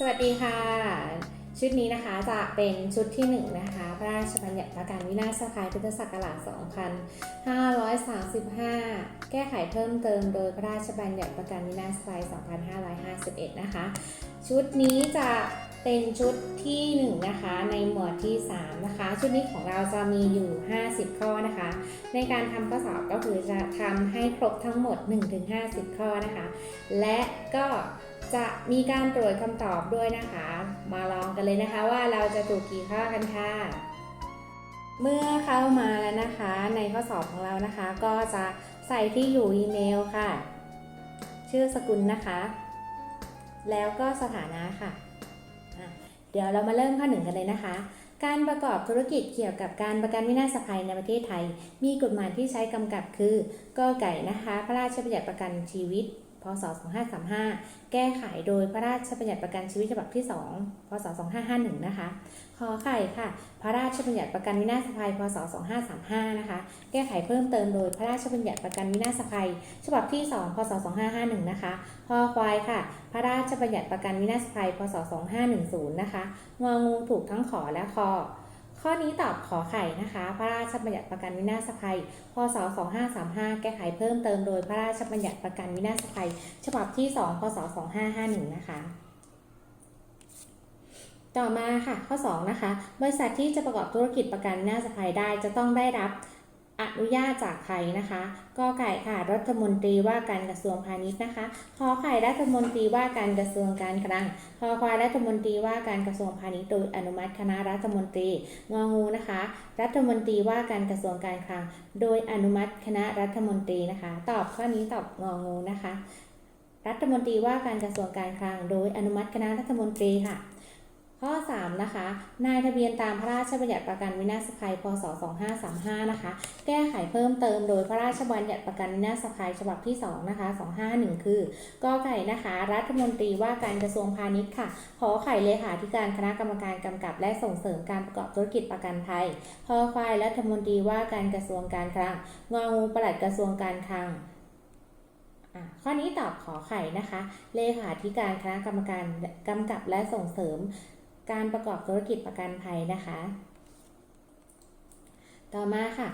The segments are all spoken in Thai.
สวัสดีค่ะ ชุดนี้นะคะจะเป็นชุดที่1นงนะคะ พระราชบัญญัติประกันวินาศภัยพุทธศักราช 2535 แก้ไขเพิ่มเติมโดยพระราชบัญญัติประกันวินาศภัย 2551 นะคะ ชุดนี้จะเป็นชุดที่ 1 นะคะ ในหมวดที่ 3 นะคะ ชุดนี้ของเราจะมีอยู่ 50 ข้อนะคะ ในการทำข้อสอบก็คือจะทำให้ครบทั้งหมด 1-50 ข้อนะคะ และก็ จะมีการตรวจคำตอบด้วยนะคะ มาลองกันเลยนะคะว่าเราจะถูกกี่ข้อกันค่ะ เมื่อเข้ามาแล้วนะคะ ในข้อสอบของเรานะคะ ก็จะใส่ที่อยู่อีเมลค่ะ ชื่อสกุลนะคะ แล้วก็สถานะค่ะะเดี๋ยวเรามาเริ่มข้อหนึ่งกันเลยนะคะการประกอบธุรกิจเกี่ยวกับการประกันวินาศภัยในประเทศไทย มีกฎหมายที่ใช้กำกับคือกอไก่นะคะ พระราชบัญญัติประกันชีวิต พศ 2535 แก้ไขโดยพระราชบัญญัติประกันชีวิตฉบับที่ 2 พศ 2551 นะคะ ขอไข่ค่ะ พระราชบัญญัติประกันวินาศภัย พศ 2535 นะคะ แก้ไขเพิ่มเติมโดยพระราชบัญญัติประกันวินาศภัย ฉบับที่ 2 พศ 2551 นะคะพอควายค่ะ พระราชบัญญัติประกันวินาศภัย พศ 2510 นะคะ งองูถูกทั้งขอและคอ ข้อนี้ตอบขอไข่นะคะ พระราชบัญญัติประกันวินาศภัย พศ 2535 แก้ไขเพิ่มเติมโดยพระราชบัญญัติประกันวินาศภัย ฉบับที่ 2 พศ 2551 นะคะ ต่อมาค่ะ ข้อ 2 นะคะ บริษัทที่จะประกอบธุรกิจประกันวินาศภัยได้จะต้องได้รับ อนุญาตจากใครนะคะกอไก่ค่ะรัฐมนตรีว่าการกระทรวงพาณิชย์นะคะขอไข่รัฐมนตรีว่าการกระทรวงการคลังคอควายรัฐมนตรีว่าการกระทรวงพาณิชย์โดยอนุมัติคณะรัฐมนตรีงองูนะคะ รัฐมนตรีว่าการกระทรวงการคลัง โดยอนุมัติคณะรัฐมนตรีนะคะ ตอบข้อนี้ตอบงองูนะคะ รัฐมนตรีว่าการกระทรวงการคลัง โดยอนุมัติคณะรัฐมนตรีค่ะ ข้อ 3 นะคะ นายทะเบียนตามพระราชบัญญัติประกันวินาศภัย พศ 2535 นะคะ แก้ไขเพิ่มเติมโดยพระราชบัญญัติประกันวินาศภัยฉบับที่ 2 นะคะ 251 คือกอไก่นะคะ รัฐมนตรีว่าการกระทรวงพาณิชย์ค่ะ ขอไข่เลขาธิการคณะกรรมการกำกับ และส่งเสริมการประกอบธุรกิจประกันภัย พอควายรัฐมนตรีว่าการกระทรวงการคลัง งองูปลัดกระทรวงการคลังข้อนี้ตอบขอไข่นะคะ เลขาธิการคณะกรรมการกำกับและส่งเสริม การประกอบธุรกิจประกันภัยนะคะ ต่อมาค่ะ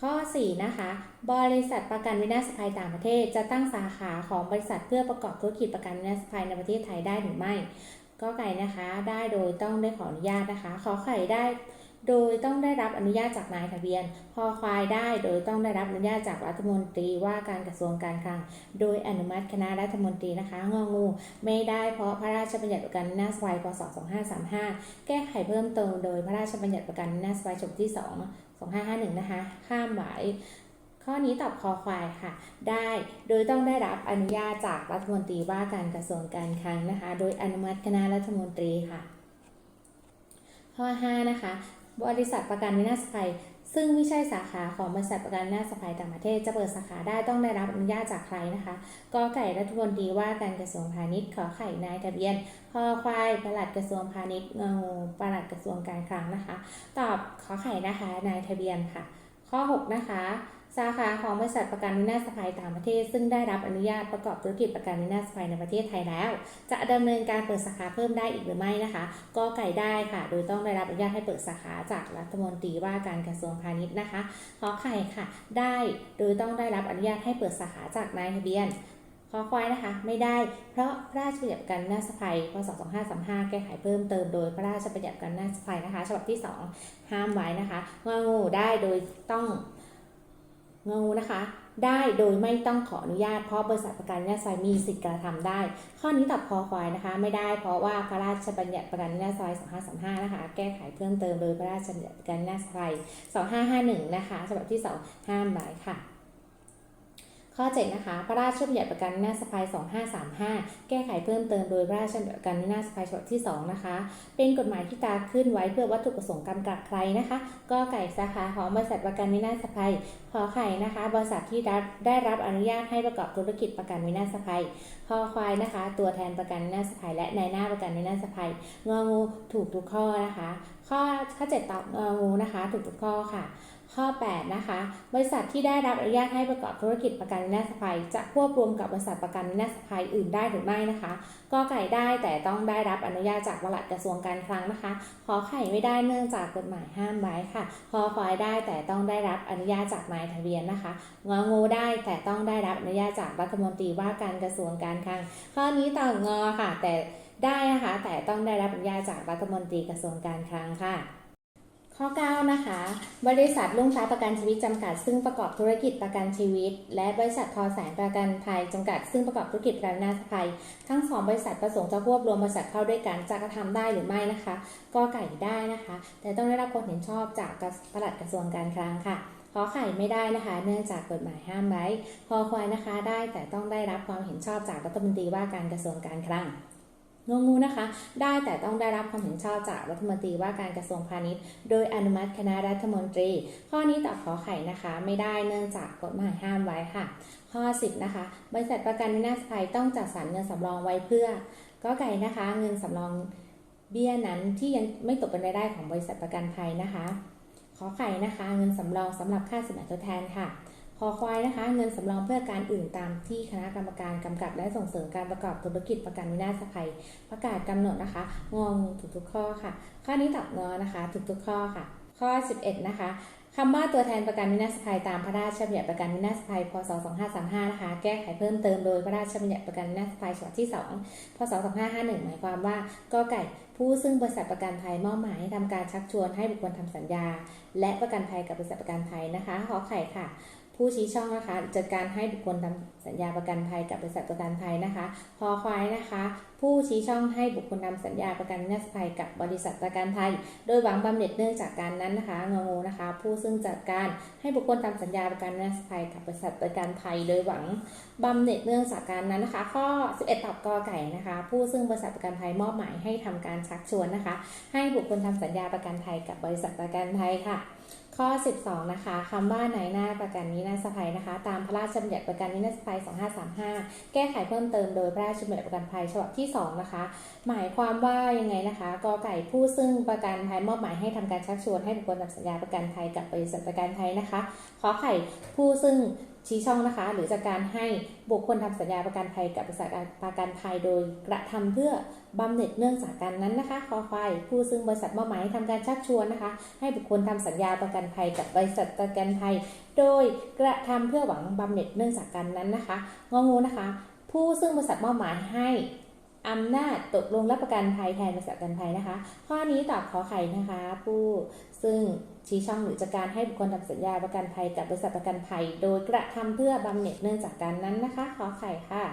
ข้อ 4 นะคะ บริษัทประกันวินาศภัยต่างประเทศ จะตั้งสาขาของบริษัทเพื่อประกอบธุรกิจประกันวินาศภัยในประเทศไทยได้หรือไม่ ก็ไก่นะคะ ได้โดยต้องได้ขออนุญาตนะคะ ขอไข่ได้ โดยต้องได้รับอนุญาตจากนายทะเบียน พอควายได้โดยต้องได้รับอนุญาตจากรัฐมนตรีว่าการกระทรวงการคลัง โดยอนุมัติคณะรัฐมนตรีนะคะงองู ไม่ได้เพราะพระราชบัญญัติประกันวินาศภัยพศ2535 แก้ไขเพิ่มเติมโดยพระราชบัญญัติประกันวินาศภัยฉบับที่ 2 2551 นะคะ ข้ามไว้ข้อนี้ตอบคอควายค่ะ ได้โดยต้องได้รับอนุญาตจากรัฐมนตรีว่าการกระทรวงการคลังนะคะ โดยอนุมัติคณะรัฐมนตรีค่ะ ข้อ 5 นะคะ บริษัทประกันวินาศภัย ซึ่งไม่ใช่สาขาของบริษัทประกันวินาศภัยต่างประเทศจะเปิดสาขาได้ต้องได้รับอนุญาตจากใครนะคะกอไก่รัฐมนตรีว่าการกระทรวงพาณิชย์ขอไข่นายทะเบียนคอควายประหลัดกระทรวงพาณิชย์งูประหลัดกระทรวงการคลังนะคะ ตอบขอไข่นะคะนายทะเบียนค่ะ ข้อ 6 นะคะ สาขาของบริษัทประกันวินาศภัยต่างประเทศ ซึ่งได้รับอนุญาตประกอบธุรกิจประกันวินาศภัยในประเทศไทยแล้ว จะดำเนินการเปิดสาขาเพิ่มได้อีกหรือไม่นะคะ ก็ไก่ได้ค่ะ โดยต้องได้รับอนุญาตให้เปิดสาขาจากรัฐมนตรีว่าการกระทรวงพาณิชย์นะคะขอไข่ค่ะ ได้โดยต้องได้รับอนุญาตให้เปิดสาขาจากนายทะเบียนขอควายนะคะไม่ได้เพราะพระราชบัญญัติการนาศภัยพศ2535 แก้ไขเพิ่มเติมโดยพระราชบัญญัติการนาศภัยนะคะ ฉบับที่ 2 ห้ามไว้นะคะงองูได้โดยต้อง เงานะคะ ได้โดยไม่ต้องขออนุญาตเพราะบริษัทประกันวินาศภัยมีสิทธิกระทำได้ ข้อนี้ตอบคอควายนะคะ ไม่ได้เพราะว่าพระราชบัญญัติประกันวินาศภัย2535 นะคะ แก้ไขเพิ่มเติมโดยพระราชบัญญัติประกันวินาศภัย2551 นะคะฉบับที่ 2 ห้ามไว้ค่ะ ข้อ 7 นะคะ พระราชบัญญัติประกันวินาศภัย2535 แก้ไขเพิ่มเติมโดยพระราชบัญญัติประกันวินาศภัยฉบับที่ 2 นะคะ เป็นกฎหมายที่ตราขึ้นไว้เพื่อวัตถุประสงค์กำกับใครนะคะ ก็ไก่สาขาของบริษัทประกันวินาศภัยขอไข่นะคะ บริษัทที่ได้ได้รับอนุญาตให้ประกอบธุรกิจประกันวินาศภัยคอควายนะคะ ตัวแทนประกันวินาศภัย และนายหน้าประกันวินาศภัยงองูถูกทุกข้อนะคะ ข้อข้อ7ตอบงองูนะคะ ถูกทุกข้อค่ะ ข้อ 8 นะคะ บริษัทที่ได้รับอนุญาตให้ประกอบธุรกิจประกันวินาศภัย จะควบรวมกับบริษัทประกันวินาศภัยอื่นได้หรือไม่นะคะกอไก่ได้แต่ต้องได้รับอนุญาตจากปลัดกระทรวงการคลังนะคะ ขอไข่ไม่ได้เนื่องจากกฎหมายห้ามไว้ค่ะคอควายได้แต่ต้องได้รับอนุญาตจากนายทะเบียนนะคะงองูได้แต่ต้องได้รับอนุญาตจากรัฐมนตรีว่าการกระทรวงการคลัง ข้อนี้ต่องอค่ะ แต่ได้นะคะแต่ต้องได้รับอนุญาตจากรัฐมนตรีกระทรวงการคลังค่ะ ข้อ 9 นะคะ บริษัทลุ่งฟ้าประกันชีวิตจำกัด ซึ่งประกอบธุรกิจประกันชีวิต และบริษัททอแสงประกันภัยจำกัด ซึ่งประกอบธุรกิจประกันนาภัย ทั้งสองบริษัทประสงค์จะควบรวมบริษัทเข้าด้วยกันจะกระทำได้หรือไม่นะคะกอไก่ได้นะคะ แต่ต้องได้รับความเห็นชอบจากปลัดกระทรวงการคลังค่ะขอไข่ไม่ได้นะคะ เนื่องจากกฎหมายห้ามไว้ พอควายนะคะได้แต่ต้องได้รับความเห็นชอบจากรัฐมนตรีว่าการกระทรวงการคลัง งงูนะคะ ได้แต่ต้องได้รับความเห็นชอบจากรัฐมนตรีว่าการกระทรวงพาณิชย์ โดยอนุมัติคณะรัฐมนตรี ข้อนี้ตอบขอไข่นะคะ ไม่ได้เนื่องจากกฎหมายห้ามไว้ค่ะ ข้อ 10 นะคะ บริษัทประกันวินาศภัยต้องจัดสรรเงินสำรองไว้เพื่อ ก็ไก่นะคะ เงินสำรองเบี้ยนั้นที่ยังไม่ตกเป็นรายได้ของบริษัทประกันภัยนะคะ ขอไข่นะคะ เงินสำรองสำหรับค่าสินไหมทดแทนค่ะ คอควายนะคะ เงินสำรองเพื่อการอื่นตามที่คณะกรรมการกำกับและส่งเสริมการประกอบธุรกิจประกันวินาศภัย ประกาศกำหนดนะคะ งองูถูกทุกข้อค่ะ ข้อนี้ตอบงอนะคะถูกทุกข้อค่ะ ข้อ 11 นะคะคำว่าตัวแทนประกันวินาศภัยตามพระราชบัญญัติประกันวินาศภัย พศ 2535 นะคะ แก้ไขเพิ่มเติมโดยพระราชบัญญัติประกันวินาศภัยฉบับที่ 2 พศ 2551 หมายความว่ากอไก่ผู้ซึ่งบริษัทประกันภัยมอบหมายให้ทำการชักชวนให้บุคคลทำสัญญา และประกันภัยกับบริษัทประกันภัยนะคะขอไข่ค่ะ ผู้ชี้ช่องนะคะ จัดการให้บุคคลทำสัญญาประกันภัยกับบริษัทประกันภัยนะคะ พอควายนะคะ ผู้ชี้ช่องให้บุคคลทำสัญญาประกันวินาศภัยกับบริษัทประกันภัย โดยหวังบำเหน็จเนื่องจากการนั้นนะคะงงูนะคะ ผู้ซึ่งจัดการให้บุคคลทำสัญญาประกันวินาศภัยกับบริษัทประกันภัย โดยหวังบำเหน็จเนื่องจากการนั้นนะคะ ข้อ 11ตอบกอไก่นะคะ ผู้ซึ่งบริษัทประกันภัยมอบหมายให้ทำการชักชวนนะคะ ให้บุคคลทำสัญญาประกันภัยกับบริษัทประกันภัยค่ะ ข้อ 12 นะคะคำว่านหน้าประกันนี้นาสภัยนะคะ ตามพระราชบัญญัติประกันนี้นาสภัย 2535 แก้ไขเพิ่มเติมโดยพระราชบัญญัติประกันภัยฉบับที่ 2 นะคะ หมายความว่ายังไงนะคะกอไก่ผู้ซึ่งประกันภัยมอบหมายให้ทำการชักชวนให้บุคคลทำสัญญาประกันภัยกับบริษัทประกันภัยนะคะขอไข่ผู้ซึ่ง ชี้ช่องนะคะ หรือจากการให้บุคคลทำสัญญาประกันภัยกับบริษัทประกันภัยโดยกระทำเพื่อบำเหน็จเนื่องจากการนั้นนะคะคอควายผู้ซึ่งบริษัทมอบหมายให้ทำการชักชวนนะคะ ให้บุคคลทำสัญญาประกันภัยกับบริษัทประกันภัย โดยกระทำเพื่อหวังบำเหน็จเนื่องจากการนั้นนะคะงองูนะคะ ผู้ซึ่งบริษัทมอบหมายให้อำนาจตกลงรับประกันภัยแทนบริษัทประกันภัยนะคะ ข้อนี้ตอบขอไข่นะคะ ผู้ซึ่ง ชี้ช่องหรือจะกการให้บุคคลทำสัญญาประกันภัยกับบริษัทประกันภัย โดยกระทำเพื่อบำเหน็จเนื่องจากการนั้นนะคะ ขอไข่ค่ะ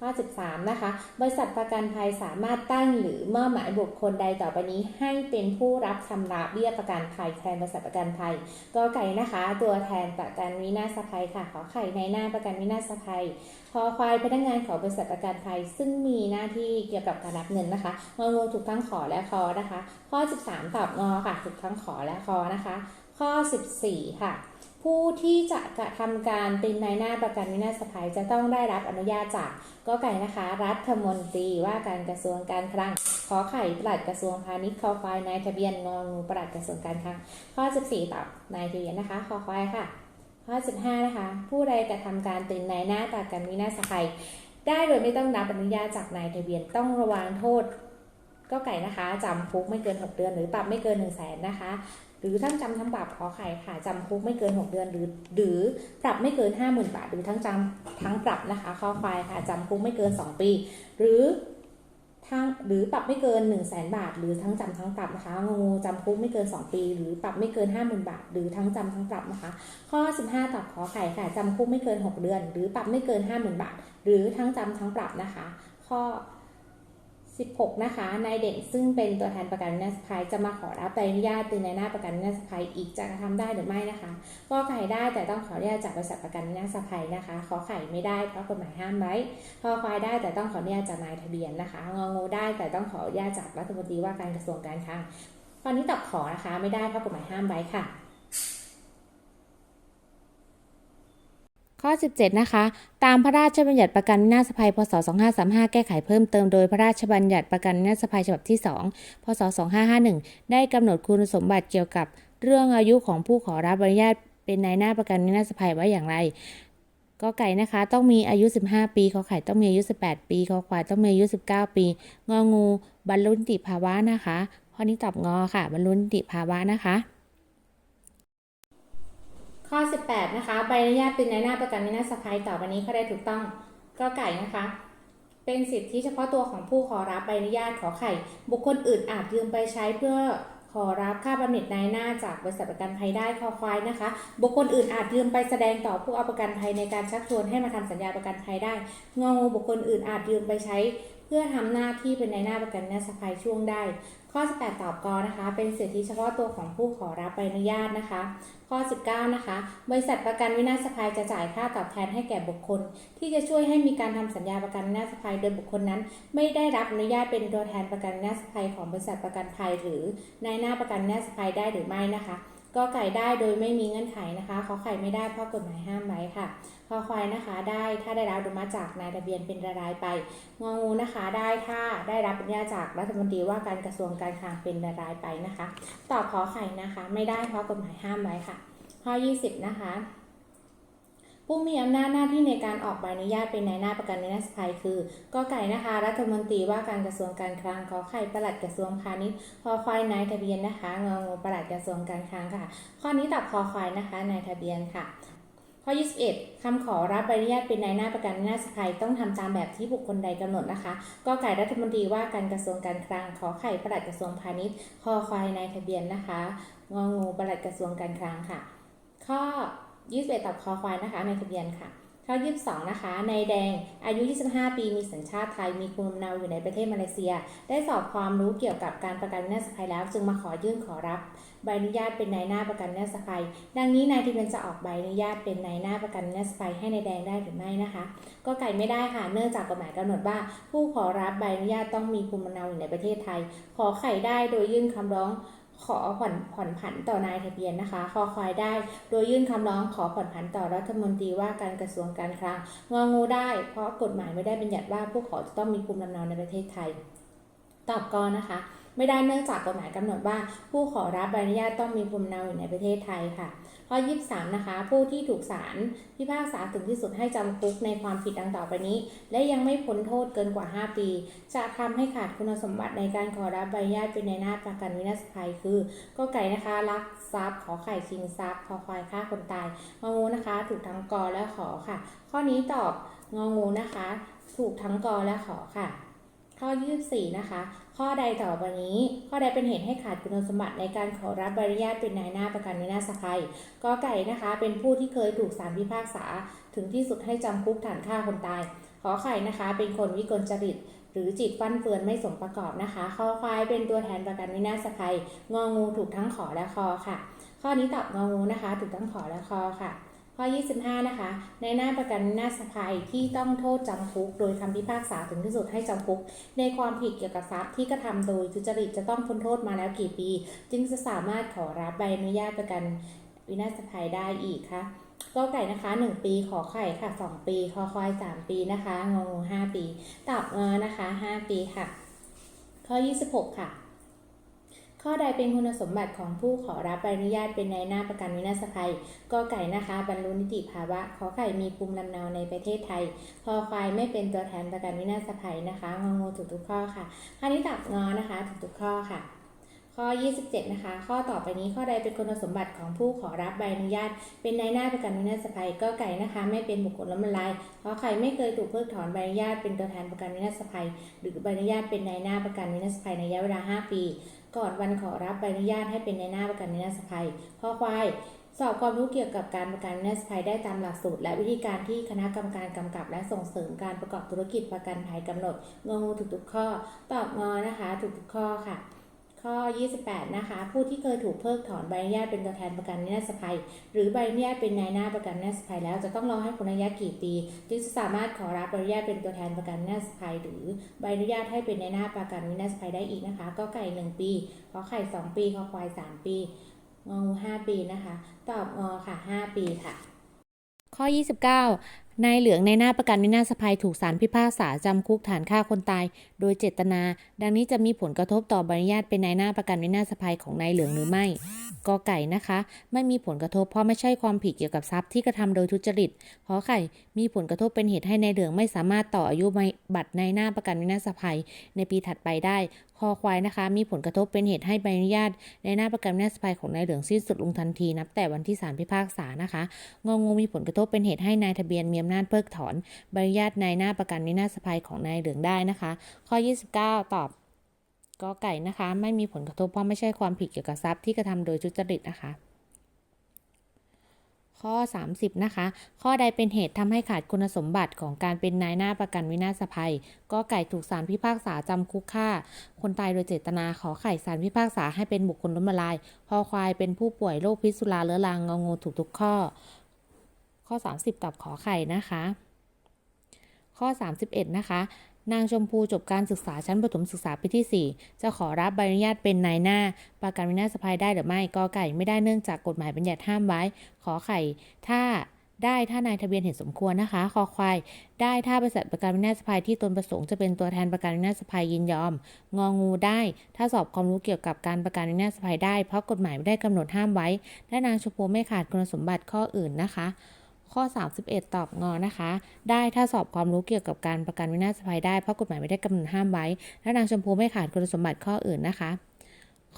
ข้อ 13 นะคะ บริษัทประกันภัยสามารถตั้งหรือมอบหมายบุคคลใดต่อไปนี้ ให้เป็นผู้รับชำระเบี้ยประกันภัยแทนบริษัทประกันภัยกอไก่นะคะ ตัวแทนประกันวินาศภัยค่ะ ขอไข่ในหน้าประกันวินาศภัยพอควายพนักงานของบริษัทประกันภัย ซึ่งมีหน้าที่เกี่ยวกับการรับเงินนะคะงองูถูกทั้งขอและคอนะคะ ข้อ 13 ตอบงอค่ะถูกทั้งขอและคอนะคะ ข้อ 14 ค่ะ ผู้ที่จะกระทำการเป็นนายหน้าประกันวินาศภัยจะต้องได้รับอนุญาตจากก็ไก่นะคะ รัฐมนตรีว่าการกระทรวงการคลังขอไข่ปลัดกระทรวงพาณิชย์คอควายนายทะเบียนงองูปลัดกระทรวงการคลังข้อ 14ตอบนายทะเบียนนะคะคอควายค่ะข้อ 15 นะคะ ผู้ใดกระทำการเป็นนายหน้าประกันวินาศภัยได้โดยไม่ต้องรับอนุญาตจากนายทะเบียนต้องระวังโทษก็ไก่นะคะจำคุกไม่เกิน 6 เดือนหรือปรับไม่เกิน1 0 0 0 0แสนนะคะ รือทั้งจำทั้งปรับขอไข่ค่ะจำคุกไม่เกิน 6 เดือนหรือหรือปรับไม่เกิน 50,000 บาท หรือทั้งจำทั้งปรับนะคะข้อควายค่ะจำคุกไม่เกิน 2 ปี หรือทั้งหรือปรับไม่เกิน 1 0 0 0 0แสนบาท หรือทั้งจำทั้งปรับนะคะงูจำคุกไม่เกิน 2 ปี หรือปรับไม่เกิน 50,000 บาท หรือทั้งจำทั้งปรับนะคะ ข้อ 15ตอบขอไข่ค่ะจำคุกไม่เกิน 6 เดือน หรือปรับไม่เกิน 50,000 บาท หรือทั้งจำทั้งปรับนะคะ ข้อ 16 นะคะ นายเด่นซึ่งเป็นตัวแทนประกันวินาศภัยจะมาขอรับใบอนุญาตเป็นนายหน้าประกันวินาศภัยอีกจะกระทำได้หรือไม่นะคะก็ไข่ได้แต่ต้องขออนุญาตจากบริษัทประกันวินาศภัยนะคะ ขอไข่ไม่ได้เพราะกฎหมายห้ามไว้พอควายได้แต่ต้องขออนุญาตจากนายทะเบียนนะคะงองูได้แต่ต้องขออนุญาตจากรัฐมนตรีว่าการกระทรวงการคลังตอนนี้ตอบขอนะคะไม่ได้เพราะกฎหมายห้ามไว้ค่ะ ข้อ 17 นะคะ ตามพระราชบัญญัติประกันวินาศภัย พศ 2535 แก้ไขเพิ่มเติมโดยพระราชบัญญัติประกันวินาศภัยฉบับที่ 2 พศ 2551 ได้กำหนดคุณสมบัติเกี่ยวกับเรื่องอายุของผู้ขอรับอนุญาตเป็นนายหน้าประกันวินาศภัยไว้อย่างไรก็ไก่นะคะ ต้องมีอายุ 15 ปีขอไข่ต้องมีอายุ 18 ปีขอควายต้องมีอายุ 19 ปี งองู บรรลุนิติภาวะนะคะข้อนี้ตอบงอค่ะ บรรลุนิติภาวะนะคะ ข้อ 18 นะคะ ใบอนุญาตเป็นนายหน้าประกันวินาศภัยต่อไปนี้ข้อใดถูกต้องก็ไก่นะคะ เป็นสิทธิเฉพาะตัวของผู้ขอรับใบอนุญาตขอไข่ บุคคลอื่นอาจยืมไปใช้เพื่อขอรับค่าบำเหน็จนายหน้าจากบริษัทประกันภัยได้คอควายนะคะ บุคคลอื่นอาจยืมไปแสดงต่อผู้เอาประกันภัยในการชักชวนให้มาทำสัญญาประกันภัยได้งองูบุคคลอื่นอาจยืมไปใช้ เพื่อทำหน้าที่เป็นนายหน้าประกันวินาศภัยช่วงได้ ข้อ 18 ตอบกอนะคะ เป็นสิทธิเฉพาะตัวของผู้ขอรับใบอนุญาตนะคะ ข้อ 19 นะคะ บริษัทประกันวินาศภัยจะจ่ายค่าตอบแทนให้แก่บุคคล ที่จะช่วยให้มีการทำสัญญาประกันวินาศภัยโดยบุคคลนั้น ไม่ได้รับอนุญาตเป็นตัวแทนประกันวินาศภัยของบริษัทประกันภัย หรือนายหน้าประกันวินาศภัยได้หรือไม่นะคะก็ไก่ได้โดยไม่มีเงื่อนไขนะคะขอไข่ไม่ได้เพราะกฎหมายห้ามไว้ค่ะ คอควายนะคะได้ถ้าได้รับอนุมัติจากนายทะเบียนเป็นรายไป งองูนะคะได้ถ้าได้รับอนุญาตจากรัฐมนตรีว่าการกระทรวงการคลังเป็นรายไปนะคะ ตอบขอไข่นะคะ ไม่ได้เพราะกฎหมายห้ามไว้ค่ะ ข้อ 20 นะคะผู้มีอำนาจหน้าที่ในการออกใบอนุญาตเป็นนายหน้าประกันวินาศภัยคือก็ไก่นะคะ รัฐมนตรีว่าการกระทรวงการคลังขอไข่ประหลัดกระทรวงพาณิชย์คอควายนายทะเบียนนะคะงองูประหลัดกระทรวงการคลังค่ะ ข้อนี้ตอบคอควายนะคะนายทะเบียนค่ะ ข้อ 21 คำขอรับใบอนุญาตเป็นนายหน้าประกันหน้าสภัยต้องทำตามแบบที่บุคคลใดกำหนดนะคะ ก็ไก่รัฐมนตรีว่าการกระทรวงการคลัง ขอไข่ประหลัดกระทรวงพาณิชย์คอควายนายทะเบียนนะคะ งองูประหลัดกระทรวงการคลังค่ะ ข้อ 21ตอบคอควายนะคะ ในทะเบียนค่ะ ข้อ22 นะคะ นายแดง อายุ 25 ปี มีสัญชาติไทย มีภูมิลำเนาอยู่ในประเทศมาเลเซีย ได้สอบความรู้เกี่ยวกับการประกันวินาศภัยแล้ว จึงมาขอยื่นขอรับ ใบอนุญาตเป็นนายหน้าประกันวินาศภัย ดังนี้นายทะเบียนจะออกใบอนุญาตเป็นนายหน้าประกันวินาศภัยให้นายแดงได้หรือไม่นะคะ ก็ไก่ไม่ได้ค่ะ เนื่องจากกฎหมายกำหนดว่า ผู้ขอรับใบอนุญาตต้องมีภูมิลำเนาอยู่ในประเทศไทย ขอไข่ได้โดยยื่นคำร้อง ขอผ่อนผ่อนผันต่อนายทะเบียนนะคะ คอควายได้ โดยยื่นคำร้องขอผ่อนผันต่อรัฐมนตรีว่าการกระทรวงการคลังงองูได้ เพราะกฎหมายไม่ได้บัญญัติว่าผู้ขอจะต้องมีภูมิลำเนาในประเทศไทย ตอบกอนะคะ ไม่ได้เนื่องจากกฎหมายกำหนดว่า ผู้ขอรับใบอนุญาตต้องมีภูมิลำเนาอยู่ในประเทศไทยค่ะ ข้อ 23 นะคะ ผู้ที่ถูกศาลพิพากษาถึงที่สุดให้จำคุกในความผิดดังต่อไปนี้ และยังไม่พ้นโทษเกินกว่า 5 ปี จะทำให้ขาดคุณสมบัติในการขอรับใบอนุญาตเป็นในหน้าประกันวินาศภัยคือก็ไก่นะคะลักทรัพย์ขอไข่ชิงทรัพย์ขอควายฆ่าคนตายงองูนะคะ ถูกทั้งกอและขอค่ะ ข้อนี้ตอบงองูนะคะ ถูกทั้งกอและขอค่ะ ข้อ 24 นะคะ ข้อใดต่อไปนี้ ข้อใดเป็นเหตุให้ขาดคุณสมบัติในการขอรับใบอนุญาตเป็นนายหน้าประกันวินาศภัยกอไก่นะคะ เป็นผู้ที่เคยถูกศาลพิพากษา ถึงที่สุดให้จำคุกฐานฆ่าคนตาย ขอไข่นะคะ เป็นคนวิกลจริต หรือจิตฟั่นเฟือนไม่สมประกอบนะคะคอควายเป็นตัวแทนประกันวินาศภัย งองูถูกทั้งขอและคอค่ะ ข้อนี้ตอบงองูนะคะ ถูกทั้งขอและคอค่ะ ข้อ 25 นะคะ ในหน้าประกันวินาศภัยที่ต้องโทษจำคุก โดยคำพิพากษาถึงที่สุดให้จำคุก ในความผิดเกี่ยวกับทรัพย์ที่กระทำโดยทุจริตจะต้องพ้นโทษมาแล้วกี่ปี จึงจะสามารถขอรับใบอนุญาตประกันวินาศภัยได้อีกค่ะก็ไก่นะคะ 1 ปี ขอไข่ค่ะ 2 ปี คอควาย 3 ปีนะคะงองู5ปีตอบงอนะคะ 5 ปีค่ะ ข้อ 26 ค่ะ ข้อใดเป็นคุณสมบัติของผู้ขอรับใบอนุญาตเป็นนายหน้าประกันวินาศภัยก็ไก่นะคะบรรลุนิติภาวะขอไข่มีภูมิลำเนาในประเทศไทยคอควายไม่เป็นตัวแทนประกันวินาศภัยนะคะงองูถูกทุกข้อค่ะข้อนี้ตอบงอนะคะถูกทุกข้อค่ะข้อ 27 นะคะ ข้อต่อไปนี้ข้อใดเป็นคุณสมบัติของผู้ขอรับใบอนุญาต เป็นนายหน้าประกันวินาศภัยก็ไก่นะคะ ไม่เป็นบุคคลล้มละลายขอไข่ไม่เคยถูกเพิกถอนใบอนุญาตเป็นตัวแทนประกันวินาศภัย หรือใบอนุญาตเป็นนายหน้าประกันวินาศภัยในระยะเวลา 5 ปี ก่อนวันขอรับใบอนุญาตให้เป็นนายหน้าประกันวินาศภัยข้อควายสอบความรู้เกี่ยวกับการประกันวินาศภัยได้ตามหลักสูตร และวิธีการที่คณะกรรมการกำกับและส่งเสริมการประกอบธุรกิจประกันภัยกำหนดงงูถูกทุกข้อ ตอบงอนะคะถูกทุกข้อค่ะ ข้อ 28 นะคะ ผู้ที่เคยถูกเพิกถอนใบอนุญาตเป็นตัวแทนประกันวินาศภัย หรือใบอนุญาตเป็นนายหน้าประกันวินาศภัยแล้วจะต้องรอให้พ้นระยะกี่ปี จึงจะสามารถขอรับใบอนุญาตเป็นตัวแทนประกันวินาศภัย หรือใบอนุญาตให้เป็นนายหน้าประกันวินาศภัยได้อีกนะคะ ก็ไก่ 1 ปีขอไข่ 2 ปีขอควาย 3 ปีงองู5ปีนะคะ ตอบงอค่ะ 5 ปีค่ะ ข้อ 29 นายเหลืองในหน้าประกันวินาศภัยถูกศาลพิพากษาจำคุกฐานฆ่าคนตาย โดยเจตนา ดังนี้จะมีผลกระทบต่อใบอนุญาตเป็นนายหน้าประกันวินาศภัยของนายเหลืองหรือไม่กอไก่นะคะ ไม่มีผลกระทบเพราะไม่ใช่ความผิดเกี่ยวกับทรัพย์ที่กระทำโดยทุจริตขอไข่มีผลกระทบเป็นเหตุให้นายเหลืองไม่สามารถต่ออายุใบบัตรในหน้าประกันวินาศภัยในปีถัดไปได้ อควายนะคะ มีผลกระทบเป็นเหตุให้ใบอนุญาต ในหน้าประกันแนสภัยของนายเหลืองสิ้นสุดลงทันที นับแต่วันที่ศาลพิพากษานะคะ งงงูมีผลกระทบเป็นเหตุให้นายทะเบียนมีอำนาจเพิกถอนใบอนุญาตในหน้าประกันในหนาสภัยของนายเหลืองได้นะคะ ข้อ 29 ตอบกอไก่นะคะ ไม่มีผลกระทบเพราะไม่ใช่ความผิดเกี่ยวกับทรัพย์ที่กระทำโดยทุจริตนะคะ ข้อ 30 นะคะ ข้อใดเป็นเหตุทำให้ขาดคุณสมบัติของการเป็นนายหน้าประกันวินาศภัย ก็ไก่ถูกศาลพิพากษาจำคุกฆ่า คนตายโดยเจตนาขอไข่ศาลพิพากษาให้เป็นบุคคลล้มละลายพอควายเป็นผู้ป่วยโรคพิษสุราเรื้อรังงองูถูกทุกข้อ ข้อ 30 ตอบขอไข่นะคะ ข้อ 31 นะคะ นางชมพูจบการศึกษาชั้นประถมศึกษาปีที่ 4 จะขอรับใบอนุญาตเป็นนายหน้า ประกันวินาศภัยได้หรือไม่กอไก่ไม่ได้เนื่องจากกฎหมายบัญญัติห้ามไว้ ขอไข่ ถ้าได้ถ้านายทะเบียนเห็นสมควรนะคะ คอควาย ได้ถ้าบริษัทประกันวินาศภัยที่ตนประสงค์จะเป็นตัวแทนประกันวินาศภัยยินยอม งองูได้ ถ้าสอบความรู้เกี่ยวกับการประกันวินาศภัยได้ เพราะกฎหมายไม่ได้กำหนดห้ามไว้และนางชมพูไม่ขาดคุณสมบัติข้ออื่นนะคะ ข้อ 31 ตอบงอนะคะ ได้ถ้าสอบความรู้เกี่ยวกับการประกันวินาศภัยได้เพราะกฎหมายไม่ได้กำหนดห้ามไว้ และนางชมพูไม่ขาดคุณสมบัติข้ออื่นนะคะ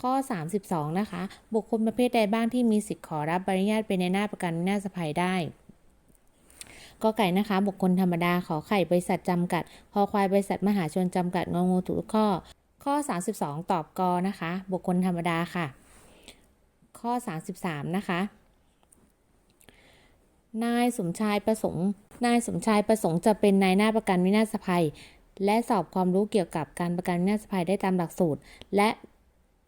ข้อ 32 นะคะ บุคคลประเภทใดบ้างที่มีสิทธิ์ขอรับใบอนุญาตเป็นในหน้าประกันวินาศภัยได้ก็ไก่นะคะ บุคคลธรรมดาขอไข่บริษัทจำกัดคอควายบริษัทมหาชนจำกัดงองูถูกทุกข้อ ข้อ 32 ตอบกอนะคะ บุคคลธรรมดาค่ะ ข้อ 33 นะคะ นายสมชายประสงค์ นายสมชายประสงค์จะเป็นนายหน้าประกันวินาศภัย และสอบความรู้เกี่ยวกับการประกันวินาศภัยได้ตามหลักสูตร และ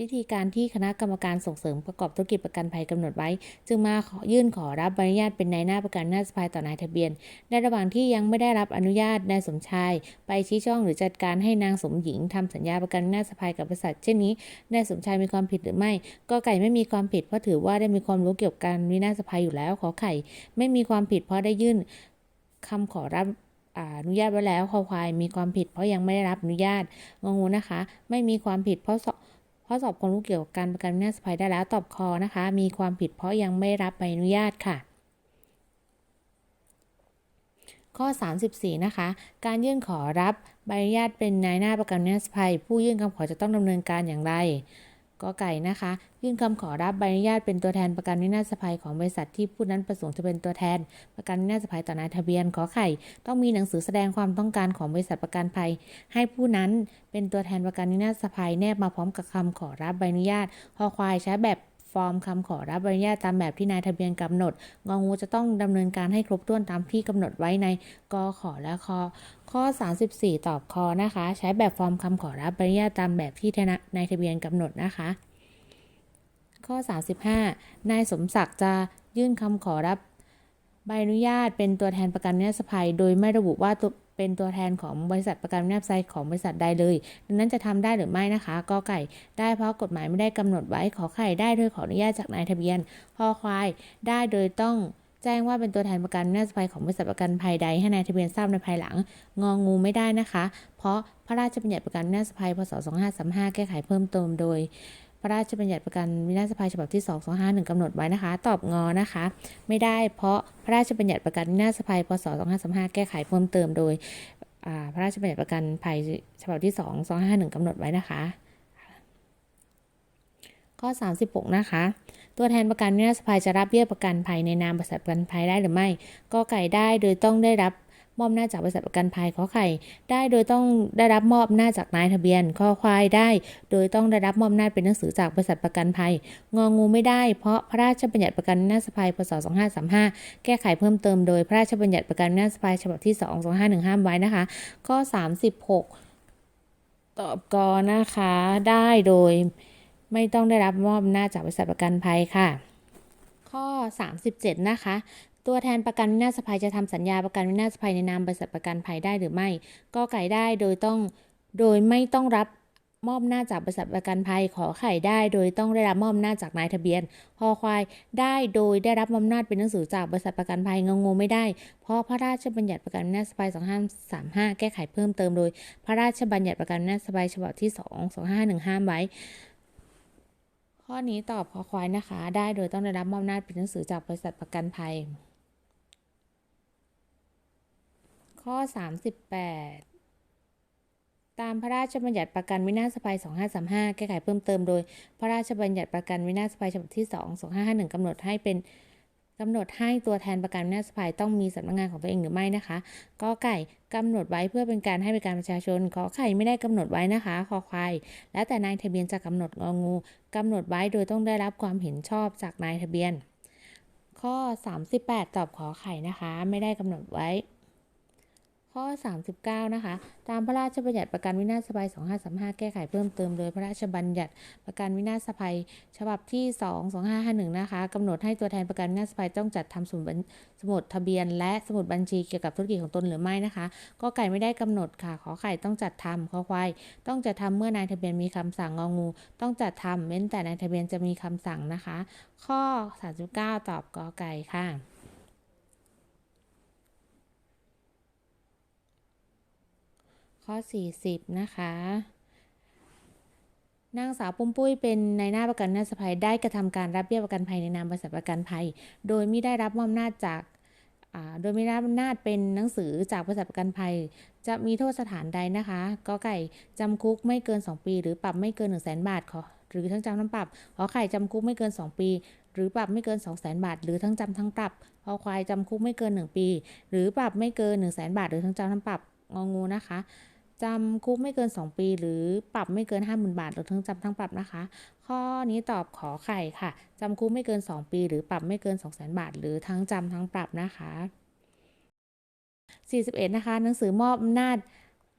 วิธีการที่คณะกรรมการส่งเสริมประกอบธุรกิจประกันภัยกำหนดไว้ จึงมาขอยื่นขอรับใบอนุญาตเป็นนายหน้าประกันวินาศภัยต่อนายทะเบียน ในระหว่างที่ยังไม่ได้รับอนุญาตนายสมชาย ไปชี้ช่องหรือจัดการให้นางสมหญิงทำสัญญาประกันวินาศภัยกับบริษัท เช่นนี้นายสมชายมีความผิดหรือไม่ ก็ไก่ไม่มีความผิดเพราะถือว่าได้มีความรู้เกี่ยวกับการวินาศภัยอยู่แล้วขอไข่ ไม่มีความผิดเพราะได้ยื่นคำขอรับอนุญาตไว้แล้วคอควายมีความผิดเพราะยังไม่ได้รับอนุญาตงงูนะคะ ไม่มีความผิดเพราะสอ เพราะสอบความรู้เกี่ยวกับการประกันวินาศภัยได้แล้วตอบคอนะคะ มีความผิดเพราะยังไม่รับใบอนุญาตค่ะข้อ 34 นะคะ การยื่นขอรับใบอนุญาตเป็นนายหน้าประกันวินาศภัย ผู้ยื่นคำขอจะต้องดำเนินการอย่างไร ก็ไก่นะคะ ยื่นคำขอรับใบอนุญาตเป็นตัวแทนประกันวินาศภัยของบริษัทที่ผู้นั้นประสงค์จะเป็นตัวแทน ประกันวินาศภัยต่อนายทะเบียนขอไข่ ต้องมีหนังสือแสดงความต้องการของบริษัทประกันภัย ให้ผู้นั้นเป็นตัวแทนประกันวินาศภัยแนบมาพร้อมกับคำขอรับใบอนุญาตคอควายใช้แบบ ฟอร์มคำขอรับใบอนุญาตตามแบบที่นายทะเบียนกำหนด งองูจะต้องดำเนินการให้ครบถ้วนตามที่กำหนดไว้ในกอขอและคอข้อ 34 ตอบคอนะคะ ใช้แบบฟอร์มคำขอรับใบอนุญาตตามแบบที่นายทะเบียนกำหนดนะคะ ข้อ 35 นายสมศักดิ์จะยื่นคำขอรับใบอนุญาตเป็นตัวแทนประกันวินาศภัย โดยไม่ระบุว่าตัว เป็นตัวแทนของบริษัทประกันวินาศภัยของบริษัทใดเลย ดังนั้นจะทำได้หรือไม่นะคะกอไก่ได้เพราะกฎหมายไม่ได้กำหนดไว้ขอไข่ได้โดยขออนุญาตจากนายทะเบียนคอควายได้โดยต้องแจ้งว่าเป็นตัวแทนประกันวินาศภัยของบริษัทประกันภัยใดให้นายทะเบียนทราบในภายหลัง งองงูไม่ได้นะคะ เพราะพระราชบัญญัติประกันวินาศภัยพศ2535 แก้ไขเพิ่มเติมโดย พระราชบัญญัติประกันวินาศภัยฉบับที่ 2 251กำหนดไว้นะคะ ตอบงอนะคะ ไม่ได้เพราะพระราชบัญญัติประกันวินาศภัยพศ2535แก้ไขเพิ่มเติมโดยพระราชบัญญัติประกันภัยฉบับที่ 2 251กำหนดไว้นะคะข้อ 36 นะคะ ตัวแทนประกันวินาศภัยจะรับเบี้ยประกันภัยในนามบริษัทประกันภัยได้หรือไม่ ก็ไก่ได้โดยต้องได้รับ มอบหน้าจากบริษัทประกันภัยขอไข่ ได้โดยต้องได้รับมอบหน้าจากนายทะเบียนข้อควายได้ โดยต้องได้รับมอบหน้าเป็นหนังสือจากบริษัทประกันภัย งองูไม่ได้ เพราะพระราชบัญญัติประกันวินาศภัยพศ2535 แก้ไขเพิ่มเติมโดยพระราชบัญญัติประกันวินาศภัยฉบับที่ 2 2515ห้ามไว้นะคะ ข้อ 36 ตอบกอนะคะได้โดยไม่ต้องได้รับมอบหน้าจจากบริษัทประกันภัยค่ะ ข้อ 37 นะคะ ตัวแทนประกันวินาศภัยจะทำสัญญาประกันวินาศภัยในนามบริษัทประกันภัยได้หรือไม่ ก็ไก่ได้โดยต้องโดยไม่ต้องรับมอบอำนาจจากบริษัทประกันภัยขอไข่ได้ โดยต้องได้รับมอบอำนาจจากนายทะเบียนคอควายได้โดยได้รับมอบอำนาจเป็นหนังสือจากบริษัทประกันภัยงงงไม่ได้ เพราะพระราชบัญญัติประกันวินาศภัย2535 แก้ไขเพิ่มเติมโดย พระราชบัญญัติประกันวินาศภัยฉบับที่ 2 2551ห้ามไว้ ข้อนี้ตอบคอควายนะคะ ได้โดยต้องได้รับมอบอำนาจเป็นหนังสือจากบริษัทประกันภัย ข้อ 38 ตามพระราชบัญญัติประกันวินาศภัย 2535 แก้ไขเพิ่มเติมโดย พระราชบัญญัติประกันวินาศภัยฉบับที่ 2 2551กำหนดให้เป็นกำหนดให้ตัวแทนประกันวินาศภัยต้องมีสำนักงานของตัวเองหรือไม่นะคะ กอไก่กำหนดไว้เพื่อเป็นการให้บริการประชาชน ขอไข่ไม่ได้กำหนดไว้นะคะ คอควาย แล้วแต่นายทะเบียนจะกำหนดงองูกำหนดไว้โดยต้องได้รับความเห็นชอบจากนายทะเบียน ข้อ 38 ตอบขอไข่นะคะ ไม่ได้กำหนดไว้ ข้อ 39 นะคะ ตามพระราชบัญญัติประกันวินาศภัย 2535 แก้ไขเพิ่มเติมโดยพระราชบัญญัติประกันวินาศภัย ฉบับที่ 2 2551 นะคะกำหนดให้ตัวแทนประกันวินาศภัยต้องจัดทำสมุดสมุดทะเบียน และสมุดบัญชีเกี่ยวกับธุรกิจของตนหรือไม่นะคะ ก็ไก่ไม่ได้กำหนดค่ะ ขอไข่ต้องจัดทำขอควายต้องจัดทำเมื่อนายทะเบียนมีคำสั่งงองู ต้องจัดทำเว้นแต่นายทะเบียนจะมีคำสั่งนะคะ ข้อ 39 ตอบกอไก่ค่ะ ข้อ 40 นะคะนางสาวปุ้มปุ้ยเป็นนายหน้าประกันวินาศภัยได้กระทำการรับเบี้ยประกันภัยในนามบริษัทประกันภัย โดยไม่ได้รับมอบอำนาจจากโดยไม่ได้รับอำนาจเป็นหนังสือจากบริษัทประกันภัย จะมีโทษสถานใดนะคะกอไก่จำคุกไม่เกิน 2 ปี หรือปรับไม่เกิน 1 0 0 0 0แบาทขอหรือทั้งจำทั้งปรับขอไข่จำคุกไม่เกิน 2 ปี หรือปรับไม่เกิน 2 0 0 0 0 0บาท หรือทั้งจำทั้งปรับคอควายจำคุกไม่เกิน 1 ปี หรือปรับไม่เกิน 1 0 0 0 0 0บาท หรือทั้งจำทั้งปรับงองูนะคะ จำคุกไม่เกิน 2 ปี หรือปรับไม่เกิน 50,000 บาทหรือทั้งจำทั้งปรับนะคะ ข้อนี้ตอบขอไข่ค่ะจำคุกไม่เกิน 2 ปี หรือปรับไม่เกิน 200,000 บาท หรือทั้งจำทั้งปรับนะคะ 41 นะคะ หนังสือมอบอำนาจ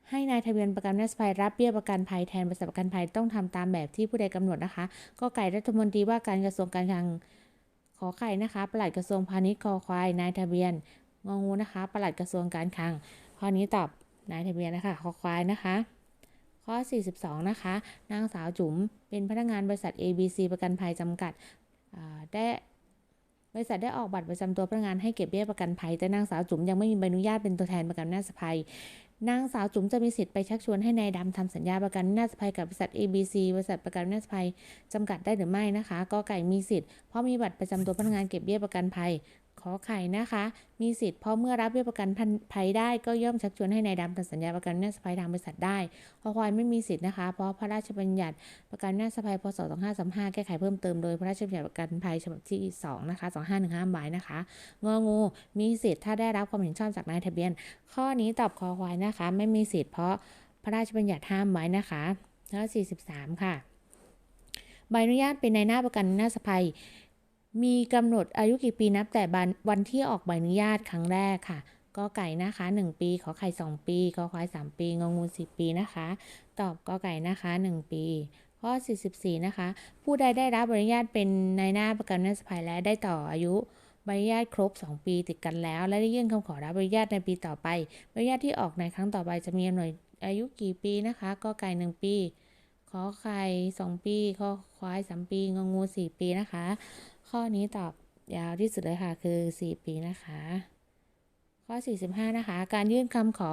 ให้นายทะเบียนประกันนาศภัยรับเบี้ยประกันภัยแทนบริษัทประกันภัยต้องทำตามแบบที่ผู้ใดกำหนดนะคะ ก็ไก่รัฐมนตรีว่าการกระทรวงการคลังขอไข่นะคะ ปลัดกระทรวงพาณิชย์คอควายนายทะเบียนงองูนะคะ ปลัดกระทรวงการคลังข้อนี้ตอบ นายทะเบียนนะคะคอควายนะคะ ข้อ 42 นะคะ นางสาวจุ๋มเป็นพนักงานบริษัท ABC ประกันภัยจำกัดได้บริษัทได้ออกบัตรประจำตัวพนักงานให้เก็บเบี้ยประกันภัย แต่นางสาวจุ๋มยังไม่มีใบอนุญาตเป็นตัวแทนประกันวินาศภัยนางสาวจุ๋มจะมีสิทธิ์ไปชักชวนให้นายดำทำสัญญาประกันวินาศภัยกับบริษัท ABC บริษัทประกันวินาศภัยจำกัดได้หรือไม่นะคะกอไก่มีสิทธิ์เพราะมีบัตรประจำตัวพนักงานเก็บเบี้ยประกันภัย ขอไข่นะคะ มีสิทธิ์เพราะเมื่อรับเบี้ยประกันภัยได้ก็ย่อมชักชวนให้นายดำทำสัญญาประกันวินาศภัยทางบริษัทได้คอควายไม่มีสิทธิ์นะคะ เพราะพระราชบัญญัติประกันวินาศภัยพศ2535แก้ไขเพิ่มเติมโดยพระราชบัญญัติประกันภัยฉบับที่2นะคะ2515หมายนะคะงองูมีสิทธิ์ถ้าได้รับความเห็นชอบจากนายทะเบียน ข้อนี้ตอบคอควายนะคะ ไม่มีสิทธิ์เพราะพระราชบัญญัติห้ามไว้นะคะแล้ว43 ค่ะ ใบอนุญาตเป็นในหน้าประกันวินาศภัย มีกำหนดอายุกี่ปีนับแต่วันที่ออกใบอนุญาตครั้งแรกค่ะกอไก่นะคะ 1 ปีขอไข่2ปีกอควาย3ปีงองู10 ปีนะคะ ตอบกอไก่นะคะ 1 ปี ข้อ 44 นะคะ ผู้ใดได้รับใบอนุญาตเป็นนายหน้าประกันนาศภัยและได้ต่ออายุใบอนุญาตครบ 2 ปีติดกันแล้ว และได้ยื่นคำขอรับใบอนุญาตในปีต่อไปใบอนุญาตที่ออกในครั้งต่อไปจะมีกำหนดอายุกี่ปีนะคะกอไก่ 1 ปีขอไข่ 2 ปีขอควาย 3 ปีงองู 4 ปีนะคะ ข้อนี้ตอบยาวที่สุดเลยค่ะ คือ 4 ปีนะคะ ข้อ 45 นะคะ การยื่นคำขอ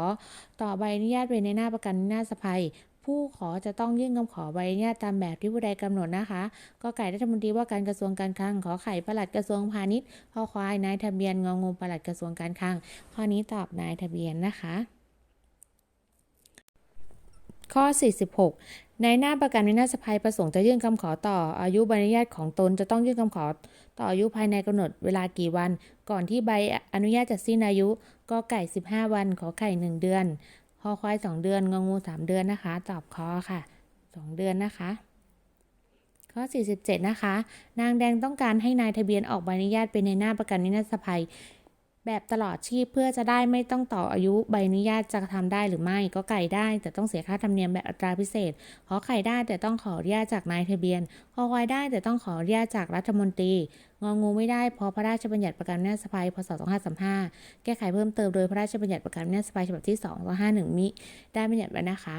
ต่อใบอนุญาตเป็นในหน้าประกันวินาศภัยผู้ขอจะต้องยื่นคำขอใบอนุญาตตามแบบที่ผู้ใดกำหนดนะคะก็ไก่รัฐมนตรีว่าการกระทรวงการคลัง ขอไข่ประหลัดกระทรวงพาณิชย์ขอควายนายทะเบียนงองูประหลัดกระทรวงการคลัง ข้อนี้ตอบนายทะเบียนนะคะ ข้อ 46 ในหน้าประกันวินาศภัยประสงค์จะยื่นคำขอต่ออายุใบอนุญาตของตนจะต้องยื่นคำขอต่ออายุภายในกำหนดเวลากี่วัน ก่อนที่ใบอนุญาตจะสิ้นอายุก็ไก่ 15 วัน ขอไข่ 1 เดือนคอควาย 2 เดือนงองู 3 เดือนนะคะ ตอบคอค่ะ 2 เดือนนะคะ ข้อ 47 นะคะ นางแดงต้องการให้นายทะเบียนออกใบอนุญาตเป็นในหน้าประกันวินาศภัย แบบตลอดชีพเพื่อจะได้ไม่ต้องต่ออายุใบอนุญาตจะทำได้หรือไม่ก็ไก่ได้ แต่ต้องเสียค่าธรรมเนียมแบบอัตราพิเศษ ขอไข่ได้แต่ต้องขออนุญาตจากนายทะเบียนคอควายได้แต่ต้องขออนุญาตจากรัฐมนตรีงองูไม่ได้เพราะพระราชบัญญัติประกันวินาศภัยพศ2535 แก้ไขเพิ่มเติมโดยพระราชบัญญัติประกันวินาศภัยฉบับที่2 251 มิได้บัญญัติไว้นะคะ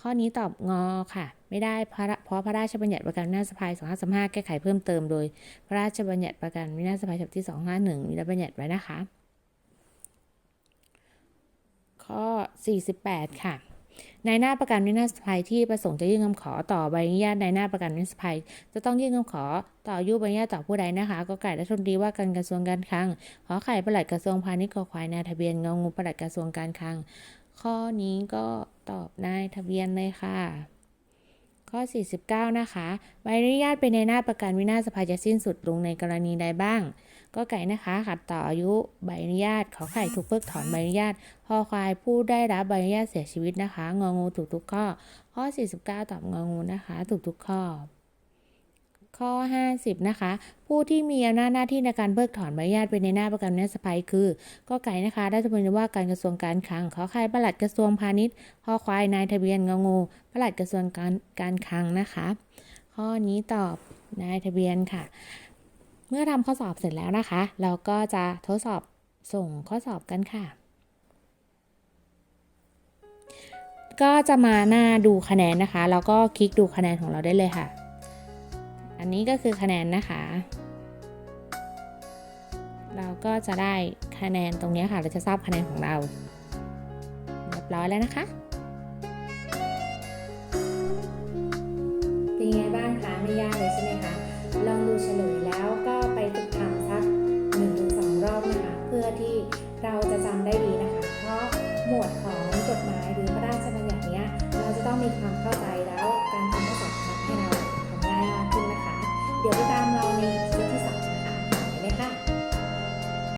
ข้อนี้ตอบงอค่ะ ไม่ได้เพราะเพราะพระราชบัญญัติประกันวินาศภัย2535 แก้ไขเพิ่มเติมโดย พระราชบัญญัติประกันวินาศภัยฉบับที่251 มีระบัญญัติไว้นะคะ ข้อ 48 ค่ะนายหน้าประกันวินาศภัยที่ประสงค์จะยื่นคำขอต่อใบอนุญาตนายหน้าประกันวินาศภัย จะต้องยื่นคำขอต่อยุใบอนุญาตต่อผู้ใดนะคะก็ไก่รัฐมนตรีว่าการกระทรวงการคลังขอไข่ประหลัดกระทรวงพาณิชย์ขอควายนายทะเบียนงองูประหลัดกระทรวงการคลังข้อนี้ก็ตอบนายทะเบียนเลยค่ะข้อ 49 นะคะ ใบอนุญาตเป็นในหน้าประกันวินาศภัยจะสิ้นสุดลงในกรณีใดบ้าง ก็ไก่นะคะขัดต่ออายุใบอนุญาต ขอไข่ถูกเพิกถอนใบอนุญาตคอควายผู้ได้รับใบอนุญาตเสียชีวิตนะคะ งองูถูกทุกข้อ ข้อ 49 ตอบงองูนะคะ ถูกทุกข้อข้อ 50 นะคะ ผู้ที่มีอำนาจหน้าที่ในการเพิกถอนใบอนุญาตเป็นในหน้าประกันวินาศภัยคือ ก็ไก่นะคะได้จะเป็นว่าการกระทรวงการคลัง ขอไข่ประหลัดกระทรวงพาณิชย์คอควายนายทะเบียนงงูประหลัดกระทรวงการการคลังนะคะ ข้อนี้ตอบนายทะเบียนค่ะ เมื่อทำข้อสอบเสร็จแล้วนะคะ เราก็จะทดสอบส่งข้อสอบกันค่ะ ก็จะมาหน้าดูคะแนนนะคะ แล้วก็คลิกดูคะแนนของเราได้เลยค่ะ อันนี้ก็คือคะแนนนะคะ เราก็จะได้คะแนนตรงนี้ค่ะ เราจะทราบคะแนนของเราเรียบร้อยแล้วนะคะ เป็นไงบ้างคะไม่ยากเลยใช่ไหมคะลองดูเฉลยแล้ว มีความเข้าใจแล้วการทำข้อสอบทำให้เราทำง่ายมากขึ้นนะคะ เดี๋ยวไปตามเราใน